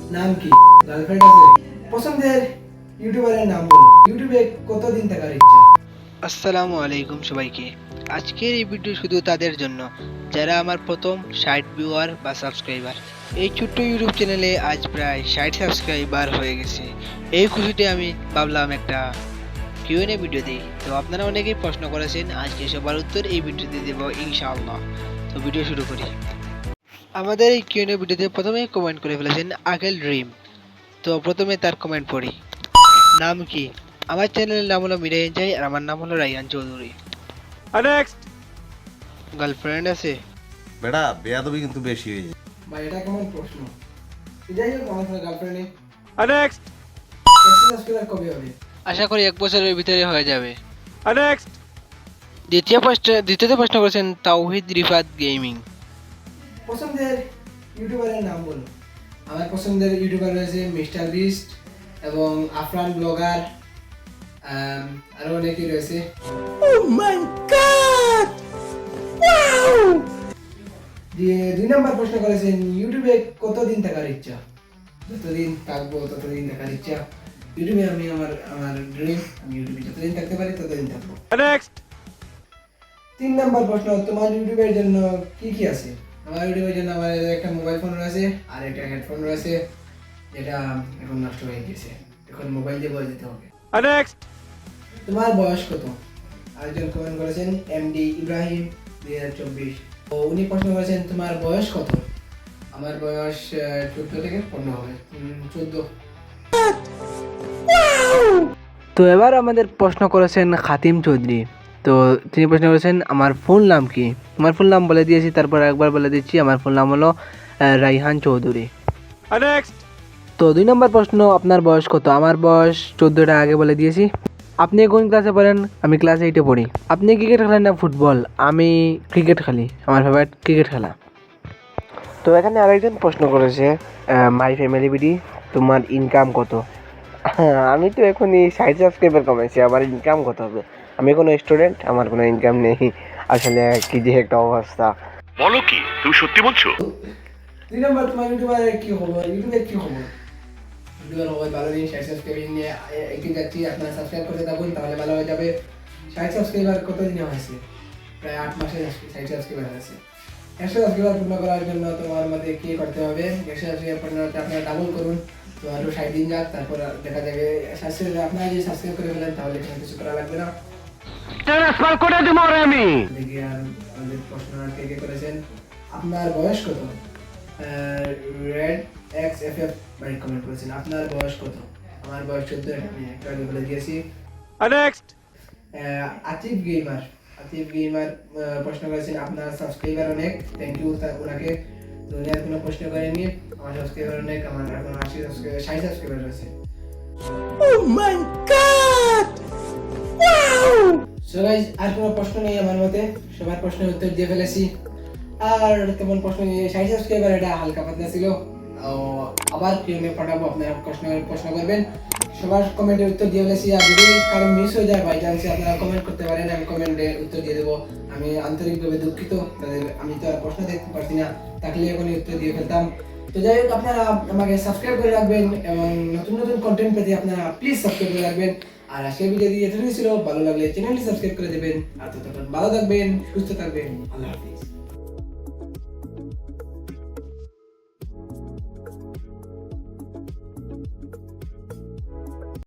নাম কি? গার্লফ্রেন্ড আছে? পছন্দের ইউটিউবারের নাম বলো ইউটিউবে কতদিন থাকার ইচ্ছা? আসসালামু আলাইকুম সবাইকে। আজকের এই ভিডিও শুধু তাদের জন্য। যারা আমার প্রথম ষাট ভিউয়ার বা সাবস্ক্রাইবার এই ছোট্ট ইউটিউব চ্যানেলে আজ প্রায় ষাট সাবস্ক্রাইবার হয়ে গেছে। এই খুশিতে আমি ভাবলাম একটা কিউএনএ ভিডিও দিই। তো আপনারা অনেকেই প্রশ্ন করেছেন, আজকে সবার উত্তর এই ভিডিওতে দেবো ইনশাআল্লাহ। তো ভিডিও শুরু করি। আমাদের এই কিউএনএ ভিডিওতে প্রথমে কমেন্ট করে ফেলেছেন আকেল ড্রিম তো প্রথমে তার কমেন্ট পড়ি। নাম কি? আমার চ্যানেলের নাম হলো মিরাই এনজাই আর আমার নাম হলো রাইয়ান চৌধুরী। নেক্সট গার্লফ্রেন্ড আছে? বেটা বেয়াদবি কিন্তু বেশি হয়ে যায়। বা এটা কেমন প্রশ্ন? যাই হোক আমার গার্লফ্রেন্ডে নেক্সট কবে হবে? আশা করি এক বছরের ভিতরে হয়ে যাবে। নেক্সট দ্বিতীয় প্রশ্ন দ্বিতীয়ত প্রশ্ন করেছেন তাওহিদ রিফাত গেমিং। পছন্দের ইউটিউবারের নাম বলো আমার পছন্দের ইউটিউবার রয়েছে মিস্টার বিস্ট এবং আফরান ব্লগার আরও অনেকেই রয়েছে। দিয়ে দুই নম্বর প্রশ্ন করেছেন ইউটিউবে কতদিন থাকার ইচ্ছা? যতদিন থাকব ততদিন থাকার ইচ্ছা। ইউটিউবে আমি আমার আমার ড্রিম আমি ইউটিউবে যতদিন থাকতে পারি ততদিন থাকব। নেক্সট তিন নম্বর প্রশ্ন তোমার ইউটিউবের জন্য কি কি আছে? আমার ইউটিউবের জন্য আমার একটা মোবাইল ফোন রয়েছে আর একটা হেডফোন রয়েছে যেটা এখন নষ্ট হয়ে গেছে। এখন মোবাইল দিয়ে বলে দিতে হবে। তোমার বয়স কত? আরেকজন কমেন্ট করেছেন এমডি ইব্রাহিম দুই হাজার চব্বিশ। তো উনি প্রশ্ন করেছেন তোমার বয়স কত? আমার বয়স চোদ্দ থেকে পনেরো হবে। চোদ্দ। তো এবার আমাদের প্রশ্ন করেছেন খাতিম চৌধুরী। তো তিনি প্রশ্ন করেছেন আমার ফুল নাম কি? আমার ফুল নাম বলে দিয়েছি তারপর একবার বলে দিচ্ছি আমার ফুল নাম হলো রাইহান চৌধুরী। তো দুই নম্বর প্রশ্ন আপনার বয়স কত? আমার বয়স চোদ্দোটা আগে বলে দিয়েছি। আপনি কোন ক্লাসে পড়েন? আমি ক্লাস এইটে পড়ি। আপনি ক্রিকেট খেলেন না ফুটবল আমি ক্রিকেট খেলি আমার ফেভারিট ক্রিকেট খেলা। তো এখানে আরেকজন প্রশ্ন করেছে মাই ফ্যামিলি বিডি তোমার ইনকাম কত? আমি তো এখনই ষাট সাবস্ক্রাইবার কমেছি আমার ইনকাম কত হবে? আমি কোনো স্টুডেন্ট আমার কোনো ইনকাম নেই। আসলে কি যে একটা অবস্থা। বলো কি তুমি সত্যি বলছো? দুই নম্বর তোমার ইউটিউবারের কি খবর? ইউটিউবের কি খবর? ইউটিউবের খবর ভালো নেই ষাট সাবস্ক্রাইবার নিয়ে এ- এগিয়ে যাচ্ছি আপনারা সাবস্ক্রাইব করতে থাকুন তাহলে ভালো হয়ে যাবে। ষাট সাবস্ক্রাইবার কতদিনে হয়েছে? প্রায় আট মাসে ষাট সাবস্ক্রাইবার হয়েছে। একশো সাবস্ক্রাইবার পূর্ণ করার জন্য তোমার মধ্যে কি করতে হবে? একশো সাবস্ক্রাইবার পূর্ণ করতে আপনারা ডাবল করুন। তো আরও ষাট দিন যাক তারপর দেখা যাবে সাবস্ক্রাইব আপনারা যদি সাবস্ক্রাইব করে ফেলেন তাহলে কিছু করা লাগবে না। ট্রান্সফার করে দেবো আমি। দেখি আর আমাদের প্রশ্ন কে কে করেছেন? আপনার বয়স কত? Red X F F bike comment করেছেন। আপনার বয়স কত? আমার বয়স চোদ্দ আমি একটু আগে বলে দিয়েছি। Next Atif gamer Atif gamer প্রশ্ন করেছেন আপনার সাবস্ক্রাইবার অনেক। থ্যাংক ইউ ওনাকে। দুনিয়ার কোনো প্রশ্ন করেনি আমার সাবস্ক্রাইবার অনেক আমার এখন আশি সাবস্ক্রাইবার ষাট সাবস্ক্রাইবার রয়েছে গাইজ আর কোনো প্রশ্ন নেই আমার মতে। সবার প্রশ্নের উত্তর দিয়ে ফেলেছি। আর তেমন প্রশ্ন সাবস্ক্রাইবার এটা হালকা পাতলা ছিল। আবার পাঠাবো, আপনারা প্রশ্ন প্রশ্ন করবেন। সবার কমেন্টের উত্তর দিয়ে ফেলেছি। আর যদি কারও মিস হয়ে যায় বাই আপনারা কমেন্ট করতে পারেন, আমি কমেন্টে উত্তর দিয়ে দেবো। আমি আন্তরিকভাবে দুঃখিত, তাদের আমি তো আর প্রশ্ন দেখতে পারছি না। থাকলে এখনই উত্তর দিয়ে ফেলতাম। তো যাই হোক, আপনারা আমাকে সাবস্ক্রাইব করে রাখবেন এবং নতুন নতুন কন্টেন্ট পেতে আপনারা প্লিজ সাবস্ক্রাইব করে রাখবেন। আর আজকের ভিডিও যদি এতটুকু ছিল। ভালো লাগলে চ্যানেলটি সাবস্ক্রাইব করে দেবেন। আর ততক্ষণ ভালো থাকবেন, সুস্থ থাকবেন। আল্লাহ হাফিজ।